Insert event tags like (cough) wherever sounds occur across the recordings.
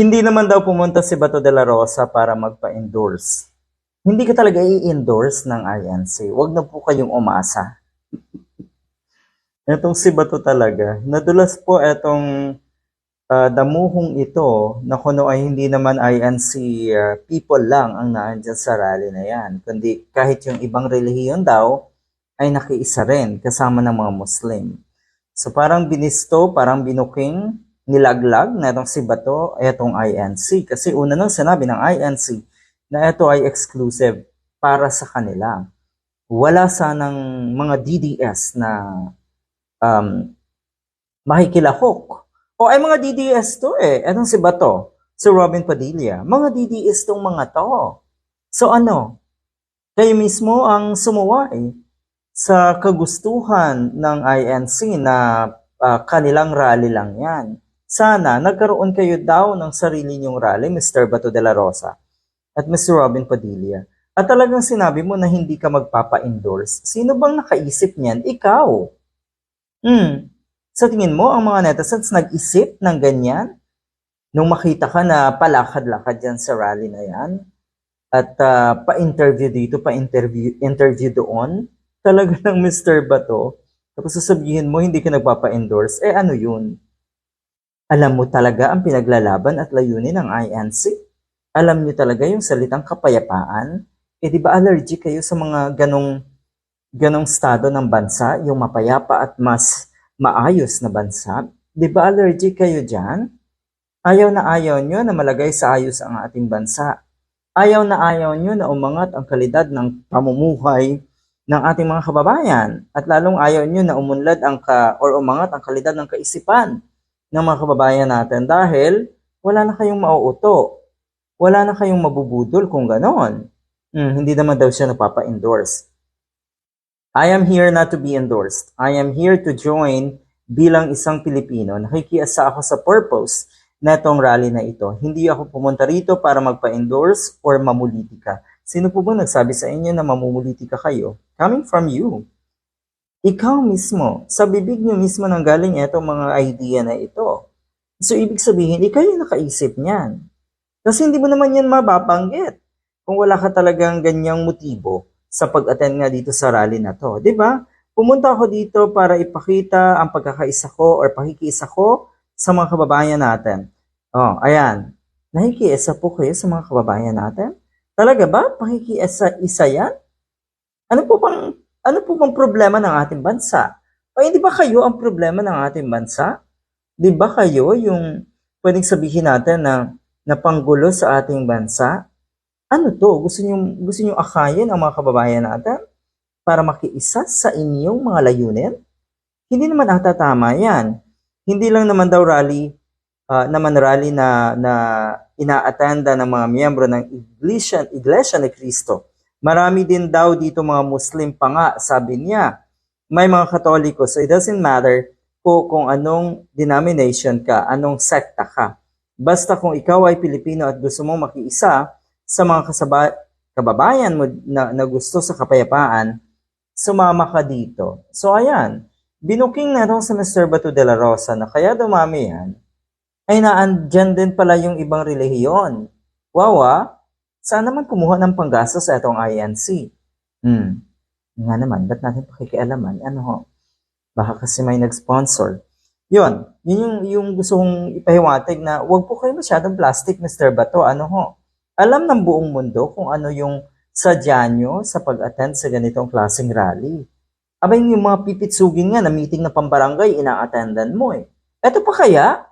Hindi naman daw pumunta si Bato de la Rosa para magpa-endorse. Hindi ka talaga i-endorse ng INC. Huwag na po kayong umasa. Etong si Bato talaga. Nadulas po etong ah, damuhong ito na kuno ay hindi naman INC ah, people lang ang naandyan sa rally na yan. Kundi kahit yung ibang relihiyon daw ay nakiisa rin kasama ng mga Muslim. So parang binisto, parang binuking, nilaglag na itong si Bato, itong INC. Kasi una nang sinabi ng INC na ito ay exclusive para sa kanila. Wala sanang mga DDS na um, makikilahok. O ay mga DDS to eh. Etong si Bato, si Robin Padilla. Mga DDS tong mga to. So ano? Kayo mismo ang sumuway sa kagustuhan ng INC na ah, kanilang rally lang yan. Sana nagkaroon kayo daw ng sarili niyong rally, Mr. Bato de la Rosa at Mr. Robin Padilla. At talagang sinabi mo na hindi ka magpapa-endorse. Sino bang nakaisip niyan? Ikaw. Hmm. Sa tingin mo, ang mga netizens nag-isip ng ganyan? Nung makita ka na palakad-lakad yan sa rally na yan? At ah, pa-interview dito, pa-interview interview doon? Talaga (laughs) ng Mr. Bato? Tapos sasabihin mo, hindi ka nagpapa-endorse? Eh ano yun? Alam mo talaga ang pinaglalaban at layunin ng INC? Alam niyo talaga yung salitang kapayapaan? Eh di ba allergic kayo sa mga ganong ganong estado ng bansa, yung mapayapa at mas maayos na bansa? Di ba allergic kayo dyan? Ayaw na ayaw nyo na malagay sa ayos ang ating bansa. Ayaw na ayaw nyo na umangat ang kalidad ng pamumuhay ng ating mga kababayan. At lalong ayaw nyo na umunlad ang ka, or umangat ang kalidad ng kaisipan ng mga kababayan natin dahil wala na kayong mauuto. Wala na kayong mabubudol kung ganon. Hmm, hindi naman daw siya napapa-endorse. I am here not to be endorsed. I am here to join bilang isang Pilipino. Nakikiasa ako sa purpose na itong rally na ito. Hindi ako pumunta rito para magpa-endorse or mamulitika. Sino po ba nagsabi sa inyo na mamumulitika kayo? Coming from you. Ikaw mismo, sa bibig niyo mismo nang galing itong mga idea na ito. So, ibig sabihin, ikaw yung nakaisip niyan. Kasi hindi mo naman yan mababanggit kung wala ka talagang ganyang motibo sa pag-attend nga dito sa rally na to. ba? Pumunta ako dito para ipakita ang pagkakaisa ko or pakikiisa ko sa mga kababayan natin. Oh, ayan. Nakikiisa po kayo sa mga kababayan natin? Talaga ba? Pakikiisa isa yan? Ano po bang ano po bang problema ng ating bansa? O hindi ba kayo ang problema ng ating bansa? Di ba kayo yung pwedeng sabihin natin na napanggulo sa ating bansa? Ano to? Gusto niyo gusto niyo akayin ang mga kababayan natin para makiisa sa inyong mga layunin? Hindi naman ata tama 'yan. Hindi lang naman daw rally ah, naman rally na na ina-attenda ng mga miyembro ng Iglesia, Iglesia ni Cristo. Marami din daw dito mga Muslim pa nga, sabi niya. May mga Katoliko, so it doesn't matter po kung anong denomination ka, anong sekta ka. Basta kung ikaw ay Pilipino at gusto mong makiisa sa mga kasaba- kababayan mo na, na gusto sa kapayapaan, sumama ka dito. So ayan, binuking na itong sa Mr. Bato de la Rosa na kaya dumami yan, ay naandyan din pala yung ibang relihiyon. Wawa, saan naman kumuha ng panggastos sa itong INC? Hmm, nga naman, ba't natin pakikialaman? Ano ho? Baka kasi may nag-sponsor. Yun, yun yung, yung gusto kong ipahiwatig na wag po kayo masyadong plastic, Mr. Bato. Ano ho? Alam ng buong mundo kung ano yung sadya nyo sa pag-attend sa ganitong klaseng rally. Abay, yung mga pipitsugin nga na meeting na pambarangay, ina-attendan mo eh. Eto pa kaya?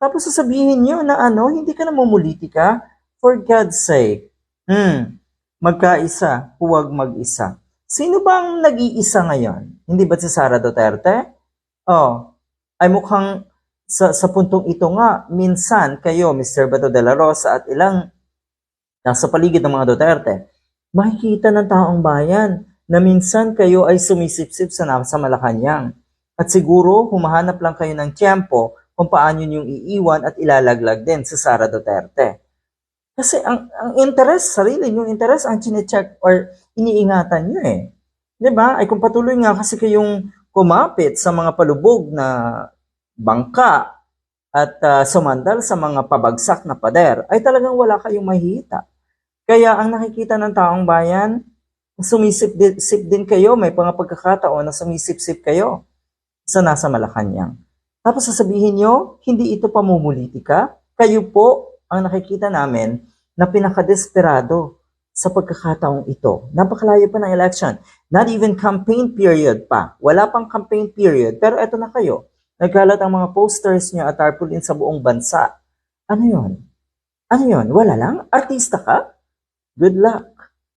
Tapos sasabihin nyo na ano, hindi ka na mamumulitika? For God's sake. Hmm, magkaisa, huwag mag-isa. Sino bang nag-iisa ngayon? Hindi ba si Sara Duterte? Oh, ay mukhang sa, sa puntong ito nga, minsan kayo, Mr. Bato de la Rosa at ilang nasa paligid ng mga Duterte, makikita ng taong bayan na minsan kayo ay sumisipsip sa nasa Malacanang. At siguro, humahanap lang kayo ng tiyempo kung paano yung iiwan at ilalaglag din sa Sara Duterte. Kasi ang, ang interest, sarili yung interest ang chinecheck or iniingatan nyo eh. ba? Ay kung patuloy nga kasi kayong kumapit sa mga palubog na bangka at ah, sumandal sa mga pabagsak na pader, ay talagang wala kayong mahihita. Kaya ang nakikita ng taong bayan, sumisip din, sip din kayo, may mga pagkakataon na sumisip-sip kayo sa nasa Malacanang. Tapos sasabihin nyo, hindi ito pamumulitika. Kayo po ang nakikita namin na pinakadesperado sa pagkakataong ito. Napakalayo pa ng election. Not even campaign period pa. Wala pang campaign period. Pero eto na kayo. Nagkalat ang mga posters nyo at tarpaulin sa buong bansa. Ano yon? Ano yon? Wala lang? Artista ka? Good luck.